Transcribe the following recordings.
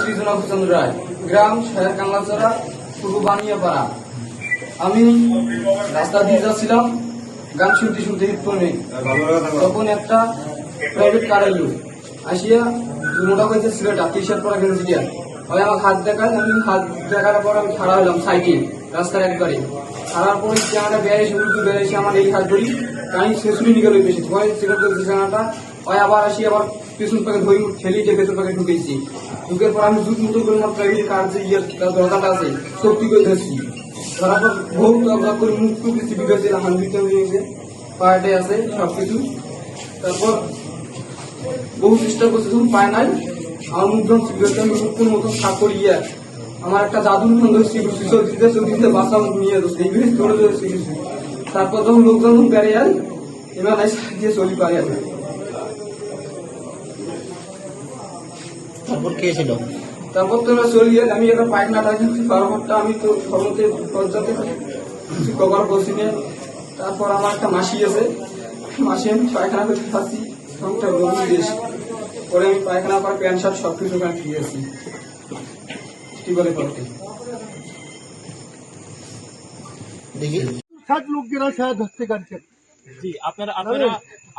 সৃজনা হোসেন রায় গ্রাম শহর কাংলাচড়া পূর্ব বানিয়াপাড়া। আমি রাস্তা দিয়ে যাচ্ছিলাম, গান শুনতে শুনতে হেডফোনে তখন একটা প্রাইভেট কার এলো। আসিয়া মোটা হয়েছে ছেলেটা টি শার্ট পরা গেঞ্জি দিয়া ওই আমার হাত দেখায়, আমি হাত দেখার পর আমি খাড়া হলাম সাইকেল, রাস্তার একবারে। খাড়ার পরে চেহারাটা বেড়েছে উল্টু বেড়েছে আমার এই হাত ধরি, কানি শেষুরি নিয়ে গেল বেশি ভয় সিগারেট বিছানাটা ওই আবার আসি, আবার পেছন পাকে ধরি ঠেলি যে পেছন পাকে ঢুকেছি। ঢুকের পর আমি জুত করে আমার যে ইয়ে দরকারটা আছে, শক্তি করে ধরছি। ধরার বহু করে মুখ চিপি আছে সবকিছু। তারপর বহু চেষ্টা করছে পায় নাই। আমার মুখ যখন সিগারেট আমি মতো সাপ করিয়া আমার একটা জাদুর ফোন ধরছি দিতে চৌদিতে বাসা নিয়ে এই বিশেষ ধরে ধরেছি কিছু তারপর যখন লোকজন বেড়ে যায়, এবার চলি পারে আর তারপর কে ছিল তারপর তো এবার চলি গেল আমি একটা পায়খানাটা বারোটা আমি তো সর্বতে পর্যাতে কভার করছি না। তারপর আমার একটা মাসি আছে মাসি আমি পায়খানা করতে পারছি সবটা পরে আমি পায়খানা পর প্যান্ট শার্ট সব কিছু ওখানে দিয়েছি। টিবলে করতে দেখি। সাত লোকেরা ধরতে কাটছে জি আপনারা আপনারা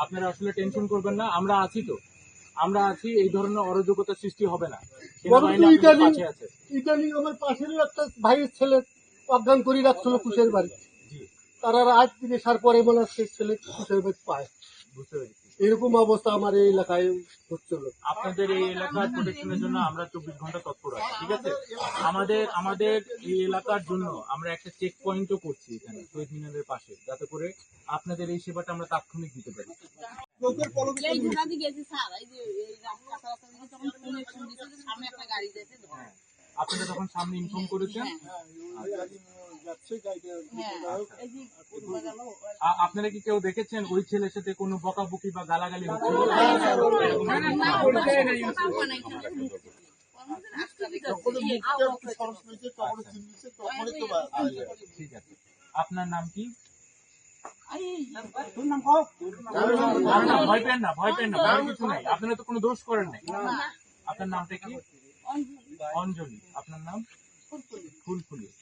আপনারা আসলে টেনশন করবেন না আমরা আছি তো। আমরা আছি এই ধরনের অরাজকতা সৃষ্টি হবে না। ইদানিং ইদানিং আমার পাশেরও একটা ভাইয়ের ছেলে অজ্ঞান করে রাখছিল কুশের বাড়ি। তারা রাত দিনে সার পরে মনে হচ্ছে ছেলে কুশের বাড়ি পায়। বুঝতে পেরেছি। এরকম অবস্থা আমার এই এলাকায় হচ্ছিল। আপনাদের এই এলাকার প্রোটেকশনের জন্য আমরা চব্বিশ ঘণ্টা তৎপর আছি ঠিক আছে? আমাদের আমাদের এই এলাকার জন্য আমরা একটা চেক পয়েন্টও করছি এখানে শহীদ মিনারের পাশে যাতে করে আপনাদের এই সেবাটা আমরা তাৎক্ষণিক দিতে পারি। এই ঘোড়া দিয়ে গেছে স্যার এই যে এই রাস্তা রাস্তা দিয়ে তখন ফোনে ফোন দিচ্ছে যে সামনে একটা গাড়ি যাচ্ছে ধর হ্যাঁ আপনারা তখন সামনে ইনফর্ম করেছেন হ্যাঁ আপনারা কি কেউ দেখেছেন ওই ছেলের সাথে কোনো বকাবকি বা গালাগালি ঠিক আছে আপনার নাম কি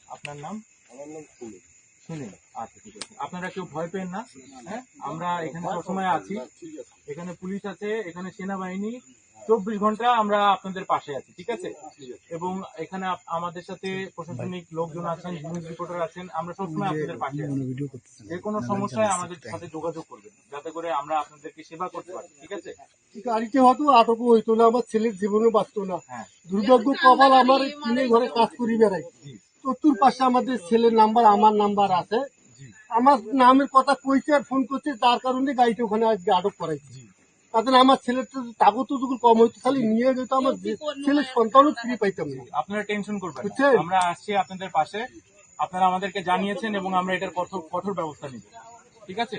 আপনারা আচ্ছা ঠিক আছে আপনারা কেউ ভয় পেন না। হ্যাঁ? আমরা এখানে সবসময় আছি। এখানে পুলিশ আছে, এখানে সেনাবাহিনী চব্বিশ ঘণ্টা আমরা আপনাদের পাশে আছি ঠিক আছে? এবং এখানে আমাদের সাথে প্রশাসনিক লোকজন আছেন নিউজ রিপোর্টার আছেন আমরা সবসময় আপনাদের পাশে আছি। যে কোনো সমস্যায় আমাদের সাথে যোগাযোগ করবেন যাতে করে আমরা আপনাদেরকে সেবা করতে পারি ঠিক আছে? গাড়িতে হয়তো আটকও হইতো না আমার ছেলের জীবনে বাঁচত না। হ্যাঁ। দুর্ভাগ্য কপাল আমার কিনে ঘরে কাজ করি বেড়াই চতুর পাশে আমাদের ছেলের নাম্বার আমার নাম্বার আছে। আমার নামের কথা কইছে আর ফোন করছে তার কারণে গাড়িটা ওখানে আজকে আটক করাইছে। তাতে আমার ছেলের তাগত যখন কম হইতো তাহলে নিয়ে যেত আমার ছেলের সন্তানও ফিরে পাইতাম না। আপনারা টেনশন করবেন? আমরা আসছি আপনাদের পাশে। আপনারা আমাদেরকে জানিয়েছেন এবং আমরা এটার কঠোর কঠোর ব্যবস্থা নিব। ঠিক আছে?